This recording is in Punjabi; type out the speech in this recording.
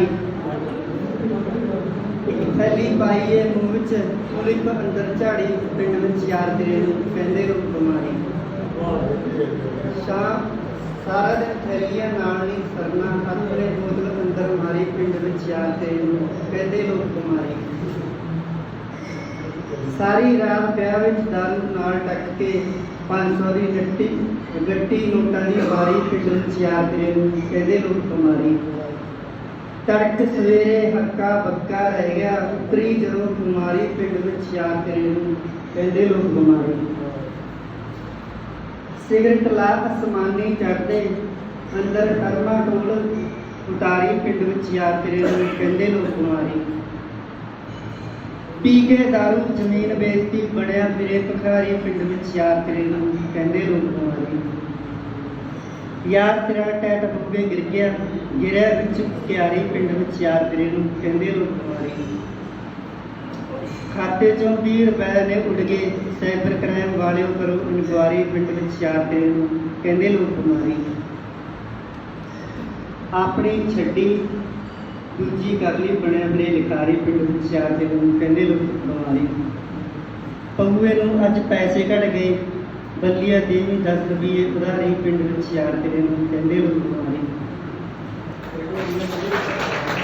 ਝਾੜੀ ਥੈਲੀ ਪਾਈਏ ਮੂੰਹ ਵਿੱਚ ਪੁਲਿਪ ਅੰਦਰ ਝਾੜੀ ਪਿੰਡ ਵਿੱਚ ਯਾਰ ਤੇਰੇ ਨੂੰ ਕਹਿੰਦੇ ਲੋਕ ਬਿਮਾਰੀ। ਸ਼ਾਮ ਸਾਰਾ ਦਿਨ ਥੈਲੀਆਂ ਨਾਲ ਨਹੀਂ ਸਰਨਾ ਆਪਣੇ ਬੋਤਲ ਅੰਦਰ ਮਾਰੀ ਪਿੰਡ ਵਿੱਚ ਯਾਰ ਤੇਰੇ ਨੂੰ ਕਹਿੰਦੇ ਲੋਕ ਬਿਮਾਰੀ। ਸਾਰੀ ਰਾਤ ਵਿਆਹ ਵਿੱਚ ਦਾਰੂ ਨਾਲ ਟੱਕ ਕੇ 500 ਦੀ ਗੱਟੀ ਗੱਟੀ ਨੋਟਾਂ ਦੀ ਵਾਰੀ ਪਿੰਡ ਵਿੱਚ ਯਾਰ ਤੇਰੇ ਨੂੰ ਕਹਿੰਦੇ ਲੋਕ ਬਿਮਾਰੀ। ਤੜਕ ਸਵੇਰੇ ਹੱਕਾ ਬੱਕਾ ਰਹਿ ਗਿਆ। ਉਤਰੀ ਜਦੋਂ ਬਿਮਾਰੀ ਪਿੰਡ ਵਿੱਚ ਯਾਰ ਤੇਰੇ ਨੂੰ ਕਹਿੰਦੇ ਲੋਕ ਬਿਮਾਰੀ ਸਿਗਰਟ ਲਾ ਅਸਮਾਨੀ ਚੜਦੇ ਅੰਦਰ ਕਰਮਾ ਟੋਲ ਉਤਾਰੀ ਪਿੰਡ ਵਿੱਚ ਯਾਰ ਤੇਰੇ ਨੂੰ ਕਹਿੰਦੇ ਲੋਕ ਬਿਮਾਰੀ ਪੀ ਕੇ ਦਾਰੂ ਜ਼ਮੀਨ ਵੇਚਤੀ ਬਣਿਆ ਫਿਰੇ ਭਿਖਾਰੀ ਪਿੰਡ ਵਿੱਚ ਯਾਰ ਤੇਰੇ ਨੂੰ ਕਹਿੰਦੇ ਲੋਕ ਬਿਮਾਰੀ ਯਾਰ ਤੇਰਾ ਟੈਟ ਬੱਬੇ ਗਿਰ ਗਿਆ, ਗਿਰਿਆ ਵਿੱਚ ਕਿਆਰੀ ਪਿੰਡ ਵਿੱਚ ਯਾਰ ਤੇਰੇ ਨੂੰ ਕਹਿੰਦੇ ਲੋਕ ਖਾਤੇ ਚੋਂ 20 ਰੁਪਏ ਨੇ ਉੱਡ ਗਏ ਸਾਈਬਰ ਕ੍ਰਾਈਮ ਵਾਲਿਓ ਕਰੋ ਇਨਕੁਆਰੀ ਪਿੰਡ ਵਿੱਚ ਯਾਰ ਤੇਰੇ ਨੂੰ ਕਹਿੰਦੇ ਲੋਕ ਆਪਣੀ ਛੱਡੀ ਦੂਜੀ ਕਰ ਲਈ ਬਣਿਆ ਬਰੇ ਲਿਖਾਰੀ ਪਿੰਡ ਵਿੱਚ ਯਾਰ ਤੇਰੇ ਨੂੰ ਕਹਿੰਦੇ ਲੋਕ ਬਿਮਾਰੀ ਪਊਏ ਨੂੰ ਅੱਜ ਪੈਸੇ ਘਟ ਗਏ ਬੱਲੀਆ ਦੇਵੀ 10 ਰੁਪਏ ਉਧਾਰੀ ਪਿੰਡ ਵਿੱਚ ਯਾਰ ਤੇਰੇ ਨੂੰ ਕਹਿੰਦੇ ਲੋਕ